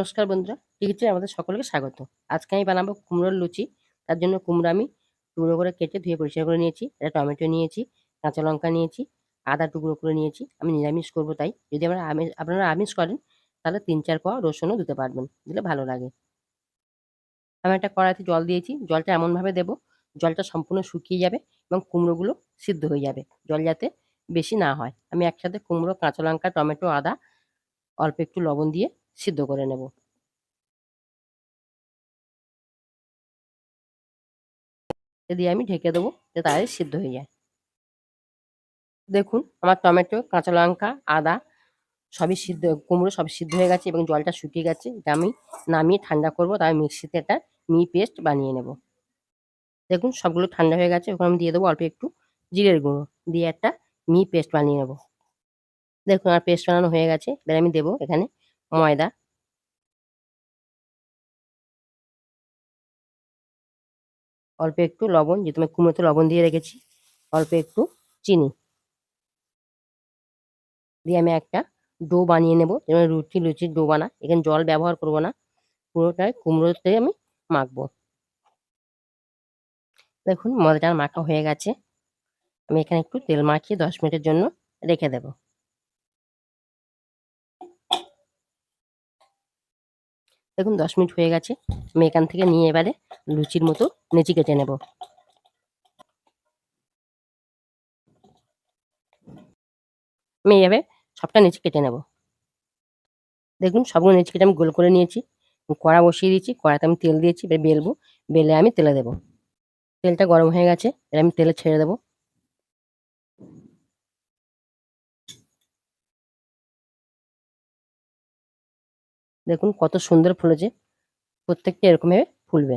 নমস্কার বন্ধুরা, টিকিটে আমাদের সকলকে স্বাগত। আজকে আমি বানাবো কুমড়োর লুচি, তার জন্য কুমড়ো আমি টুকরো করে কেটে ধুয়ে পরিষ্কার করে নিয়েছি, একটা টমেটো নিয়েছি, কাঁচা লঙ্কা নিয়েছি, আদা টুকরো করে নিয়েছি, আমি নিরামিষ করব তাই। যদি আমরা আমিষ, আপনারা আমিষ করেন, তাহলে তিন চার কোয়া রসুনও দিতে পারবেন, দিলে ভালো লাগে। আমি একটা কড়াইতে জল দিয়েছি, জলটা এমনভাবে দেবো, জলটা সম্পূর্ণ শুকিয়ে যাবে এবং কুমড়োগুলো সিদ্ধ হয়ে যাবে, জল যাতে বেশি না হয়। আমি একসাথে কুমড়ো, কাঁচা লঙ্কা, টমেটো, আদা, অল্প একটু লবণ দিয়ে সিদ্ধ করে নেব। দিয়ে আমি ঢেকে দেবো যাতে তাড়াতাড়ি সিদ্ধ হয়ে যায়। দেখুন, আমার টমেটো, কাঁচা লঙ্কা, আদা সবই সিদ্ধ, কুমড়ো সব সিদ্ধ হয়ে গেছে এবং জলটা শুকিয়ে গেছে। এটা আমি নামিয়ে ঠান্ডা করব তাই মিক্সিতে একটা মি পেস্ট বানিয়ে নেব। দেখুন, সবগুলো ঠান্ডা হয়ে গেছে ওখানে আমি দিয়ে দেবো অল্প একটু জিরের গুঁড়ো। দিয়ে একটা মি পেস্ট বানিয়ে নেব। দেখুন, আমার পেস্ট বানানো হয়ে গেছে। এবার আমি দেবো এখানে ময়দা অল্প একটু লবণ যেহেতু আমি কুমড়োতে লবণ দিয়ে রেখেছি, অল্প একটু চিনি। দিয়ে আমি একটা ডো বানিয়ে নেব, যেমন রুটি, লুচির ডো বানা, এখানে জল ব্যবহার করব না, পুরোটাই কুমড়োতে আমি মাখবো। দেখুন, ময়দাটা মাখা হয়ে গেছে, আমি এখানে একটু তেল মাখিয়ে দশ মিনিটের জন্য রেখে দেব। দেখুন, দশ মিনিট হয়ে গেছে। আমি এখান থেকে নিয়ে এবারে লুচির মতো নেচি কেটে নেব। আমি এইভাবে সবটা নিচে কেটে নেব। দেখুন, সবগুলো নিচে কেটে আমি গোল করে নিয়েছি। কড়া বসিয়ে দিয়েছি, কড়াতে আমি তেল দিয়েছি, এবার বেলবো। বেলে আমি তেলে দেবো। তেলটা গরম হয়ে গেছে, এবার আমি তেলে ছেড়ে দেবো। দেখুন কত সুন্দর ফুলেছে। প্রত্যেকটা এরকমভাবে ফুলবে।